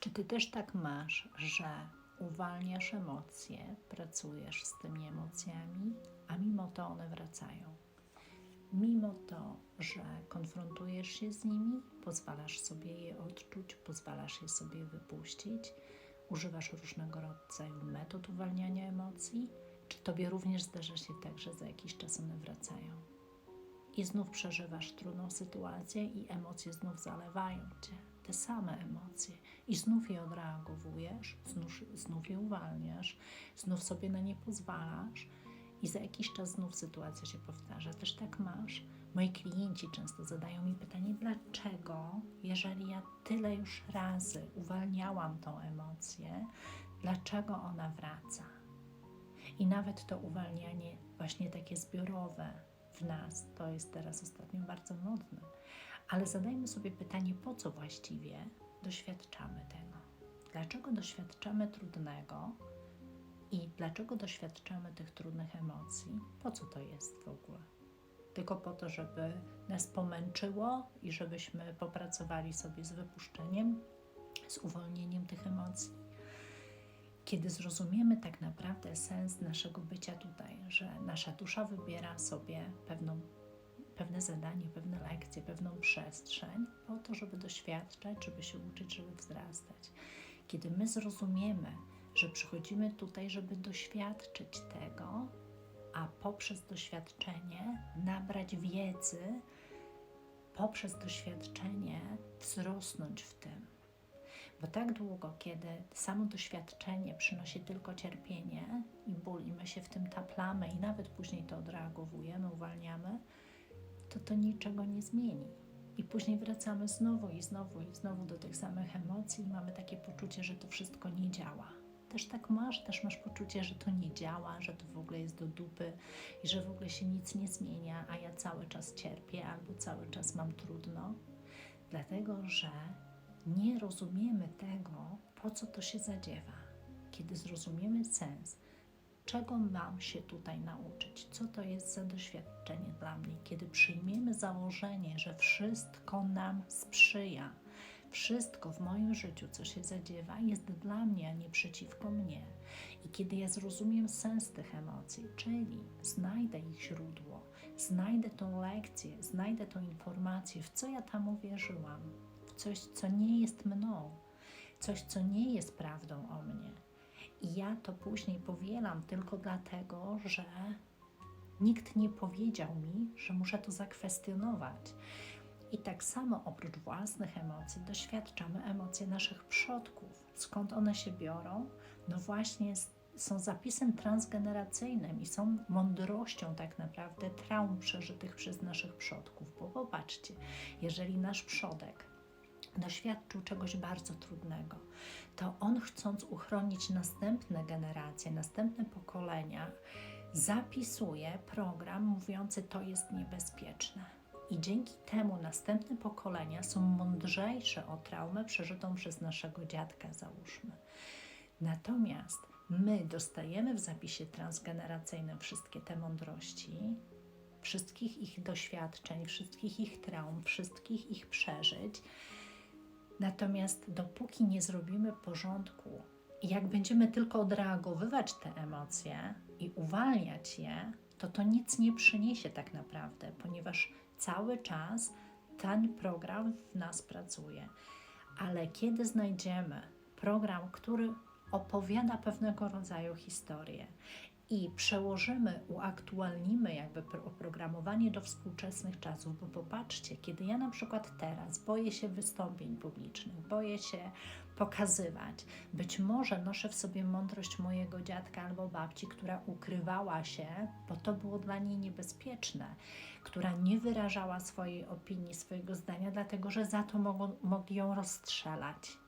Czy ty też tak masz, że uwalniasz emocje, pracujesz z tymi emocjami, a mimo to one wracają? Mimo to, że konfrontujesz się z nimi, pozwalasz sobie je odczuć, pozwalasz je sobie wypuścić, używasz różnego rodzaju metod uwalniania emocji, czy tobie również zdarza się tak, że za jakiś czas one wracają? I znów przeżywasz trudną sytuację, i emocje znów zalewają cię te same emocje i znów je odreagowujesz, znów, znów je uwalniasz, znów sobie na nie pozwalasz i za jakiś czas znów sytuacja się powtarza. Też tak masz. Moi klienci często zadają mi pytanie, dlaczego, jeżeli ja tyle już razy uwalniałam tą emocję, dlaczego ona wraca? I nawet to uwalnianie, właśnie takie zbiorowe w nas, to jest teraz ostatnio bardzo modne ale zadajmy sobie pytanie, po co właściwie doświadczamy tego? Dlaczego doświadczamy trudnego i dlaczego doświadczamy tych trudnych emocji? Po co to jest w ogóle? Tylko po to, żeby nas pomęczyło i żebyśmy popracowali sobie z wypuszczeniem, z uwolnieniem tych emocji. Kiedy zrozumiemy tak naprawdę sens naszego bycia tutaj, że nasza dusza wybiera sobie pewną pewne zadanie, pewne lekcje, pewną przestrzeń po to, żeby doświadczać, żeby się uczyć, żeby wzrastać. Kiedy my zrozumiemy, że przychodzimy tutaj, żeby doświadczyć tego, a poprzez doświadczenie nabrać wiedzy, poprzez doświadczenie wzrosnąć w tym. Bo tak długo, kiedy samo doświadczenie przynosi tylko cierpienie i ból, i my się w tym taplamy, i nawet później to odreagowujemy, uwalniamy, to to niczego nie zmieni. I później wracamy znowu i znowu i znowu do tych samych emocji i mamy takie poczucie, że to wszystko nie działa. Też tak masz, też masz poczucie, że to nie działa, że to w ogóle jest do dupy i że w ogóle się nic nie zmienia, a ja cały czas cierpię albo cały czas mam trudno. Dlatego, że nie rozumiemy tego, po co to się zadziewa. Kiedy zrozumiemy sens, czego mam się tutaj nauczyć, co to jest za doświadczenie dla mnie, kiedy przyjmiemy założenie, że wszystko nam sprzyja, wszystko w moim życiu, co się zadziewa, jest dla mnie, a nie przeciwko mnie. I kiedy ja zrozumiem sens tych emocji, czyli znajdę ich źródło, znajdę tą lekcję, znajdę tą informację, w co ja tam uwierzyłam, w coś, co nie jest mną, coś, co nie jest prawdą o mnie ja to później powielam tylko dlatego, że nikt nie powiedział mi, że muszę to zakwestionować. I tak samo oprócz własnych emocji doświadczamy emocje naszych przodków. Skąd one się biorą? No właśnie są zapisem transgeneracyjnym i są mądrością tak naprawdę traum przeżytych przez naszych przodków. Bo popatrzcie, jeżeli nasz przodek doświadczył czegoś bardzo trudnego, to on chcąc uchronić następne generacje, następne pokolenia, zapisuje program mówiący to jest niebezpieczne. I dzięki temu następne pokolenia są mądrzejsze o traumę przeżytą przez naszego dziadka, załóżmy. Natomiast my dostajemy w zapisie transgeneracyjnym wszystkie te mądrości, wszystkich ich doświadczeń, wszystkich ich traum, wszystkich ich przeżyć Natomiast dopóki nie zrobimy porządku jak będziemy tylko odreagowywać te emocje i uwalniać je, to to nic nie przyniesie tak naprawdę, ponieważ cały czas ten program w nas pracuje. Ale kiedy znajdziemy program, który opowiada pewnego rodzaju historię i przełożymy, uaktualnimy jakby oprogramowanie do współczesnych czasów, bo popatrzcie, kiedy ja na przykład teraz boję się wystąpień publicznych, boję się pokazywać, być może noszę w sobie mądrość mojego dziadka albo babci, która ukrywała się, bo to było dla niej niebezpieczne, która nie wyrażała swojej opinii, swojego zdania, dlatego że za to mogą, mogli ją rozstrzelać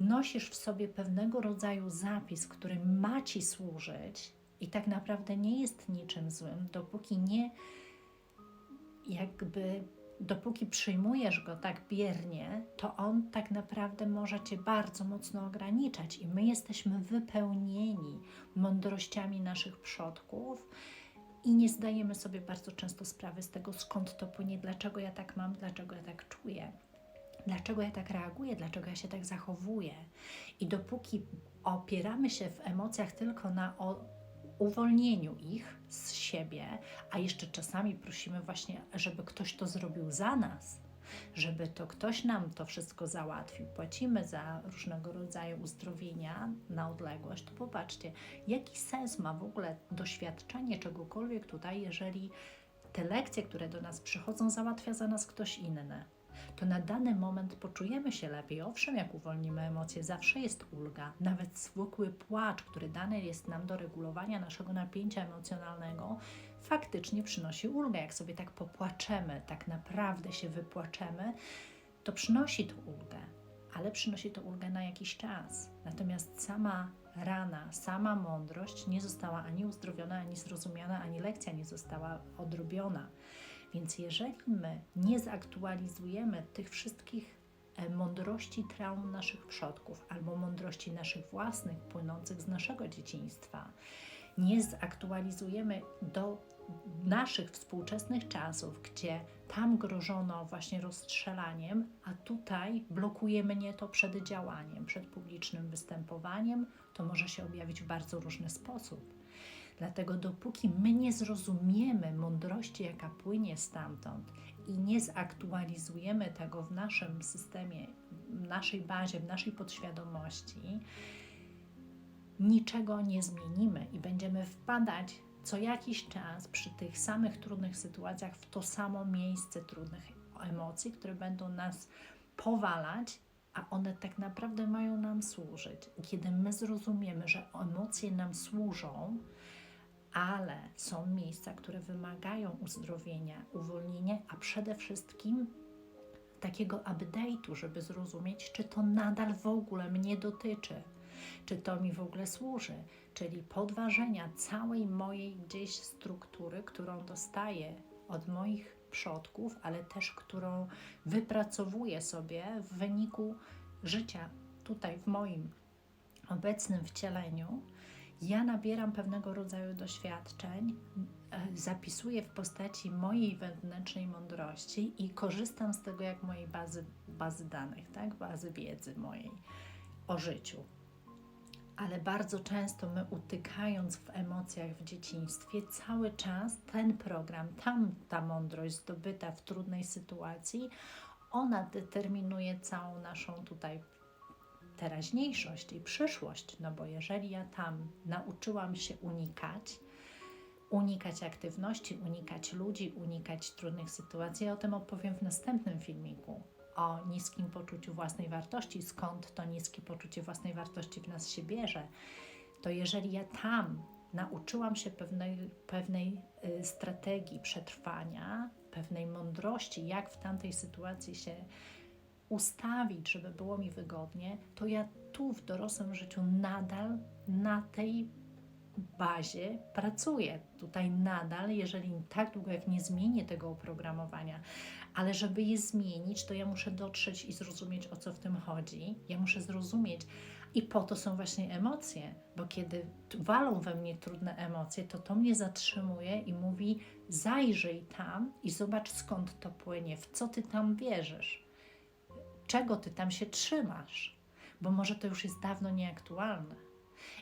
nosisz w sobie pewnego rodzaju zapis, który ma ci służyć i tak naprawdę nie jest niczym złym, dopóki nie jakby dopóki przyjmujesz go tak biernie, to on tak naprawdę może cię bardzo mocno ograniczać i my jesteśmy wypełnieni mądrościami naszych przodków i nie zdajemy sobie bardzo często sprawy z tego, skąd to płynie, dlaczego ja tak mam, dlaczego ja tak czuję. Dlaczego ja tak reaguję, dlaczego ja się tak zachowuję. I dopóki opieramy się w emocjach tylko na uwolnieniu ich z siebie, a jeszcze czasami prosimy właśnie, żeby ktoś to zrobił za nas, żeby to ktoś nam to wszystko załatwił, płacimy za różnego rodzaju uzdrowienia na odległość, to popatrzcie, jaki sens ma w ogóle doświadczenie czegokolwiek tutaj, jeżeli te lekcje, które do nas przychodzą, załatwia za nas ktoś inny. To na dany moment poczujemy się lepiej. Owszem, jak uwolnimy emocje, zawsze jest ulga. Nawet zwykły płacz, który dany jest nam do regulowania naszego napięcia emocjonalnego, faktycznie przynosi ulgę. Jak sobie tak popłaczemy, tak naprawdę się wypłaczemy, to przynosi to ulgę, ale przynosi to ulgę na jakiś czas. Natomiast sama rana, sama mądrość nie została ani uzdrowiona, ani zrozumiana, ani lekcja nie została odrobiona. Więc jeżeli my nie zaktualizujemy tych wszystkich e, mądrości traum naszych przodków albo mądrości naszych własnych, płynących z naszego dzieciństwa, nie zaktualizujemy do naszych współczesnych czasów, gdzie tam grożono właśnie rozstrzelaniem, a tutaj blokuje mnie to przed działaniem, przed publicznym występowaniem, to może się objawić w bardzo różny sposób. Dlatego dopóki my nie zrozumiemy mądrości, jaka płynie stamtąd i nie zaktualizujemy tego w naszym systemie, w naszej bazie, w naszej podświadomości, niczego nie zmienimy i będziemy wpadać co jakiś czas przy tych samych trudnych sytuacjach w to samo miejsce trudnych emocji, które będą nas powalać, a one tak naprawdę mają nam służyć. Kiedy my zrozumiemy, że emocje nam służą, ale są miejsca, które wymagają uzdrowienia, uwolnienia, a przede wszystkim takiego update'u, żeby zrozumieć, czy to nadal w ogóle mnie dotyczy, czy to mi w ogóle służy, czyli podważenia całej mojej gdzieś struktury, którą dostaję od moich przodków, ale też którą wypracowuję sobie w wyniku życia tutaj w moim obecnym wcieleniu ja nabieram pewnego rodzaju doświadczeń, e, zapisuję w postaci mojej wewnętrznej mądrości i korzystam z tego jak mojej bazy, bazy danych, tak? bazy wiedzy mojej o życiu. Ale bardzo często my utykając w emocjach w dzieciństwie, cały czas ten program, tam ta mądrość zdobyta w trudnej sytuacji, ona determinuje całą naszą tutaj teraźniejszość i przyszłość, no bo jeżeli ja tam nauczyłam się unikać, unikać aktywności, unikać ludzi, unikać trudnych sytuacji, ja o tym opowiem w następnym filmiku. O niskim poczuciu własnej wartości, skąd to niskie poczucie własnej wartości w nas się bierze, to jeżeli ja tam nauczyłam się pewnej, pewnej y, strategii przetrwania, pewnej mądrości, jak w tamtej sytuacji się ustawić, żeby było mi wygodnie, to ja tu w dorosłym życiu nadal na tej bazie pracuję. Tutaj nadal, jeżeli tak długo jak nie zmienię tego oprogramowania, ale żeby je zmienić, to ja muszę dotrzeć i zrozumieć, o co w tym chodzi. Ja muszę zrozumieć, i po to są właśnie emocje, bo kiedy walą we mnie trudne emocje, to to mnie zatrzymuje i mówi: zajrzyj tam i zobacz skąd to płynie, w co ty tam wierzysz czego ty tam się trzymasz, bo może to już jest dawno nieaktualne.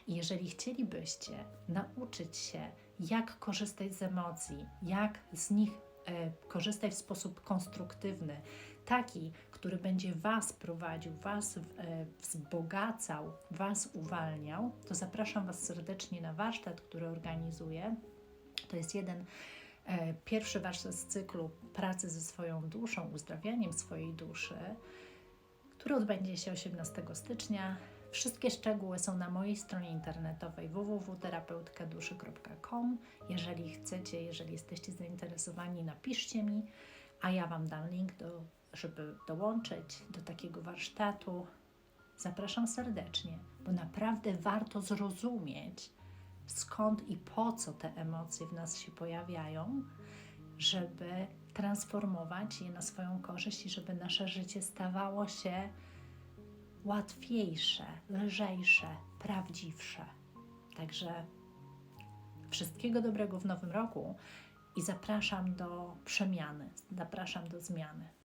I jeżeli chcielibyście nauczyć się, jak korzystać z emocji, jak z nich e, korzystać w sposób konstruktywny, taki, który będzie Was prowadził, Was e, wzbogacał, Was uwalniał, to zapraszam Was serdecznie na warsztat, który organizuję. To jest jeden e, pierwszy warsztat z cyklu pracy ze swoją duszą, uzdrawianiem swojej duszy który odbędzie się 18 stycznia. Wszystkie szczegóły są na mojej stronie internetowej www.terapeutkaduszy.com. Jeżeli chcecie, jeżeli jesteście zainteresowani, napiszcie mi, a ja Wam dam link, do, żeby dołączyć do takiego warsztatu. Zapraszam serdecznie, bo naprawdę warto zrozumieć, skąd i po co te emocje w nas się pojawiają, żeby transformować je na swoją korzyść i żeby nasze życie stawało się łatwiejsze, lżejsze, prawdziwsze. Także wszystkiego dobrego w nowym roku i zapraszam do przemiany, zapraszam do zmiany.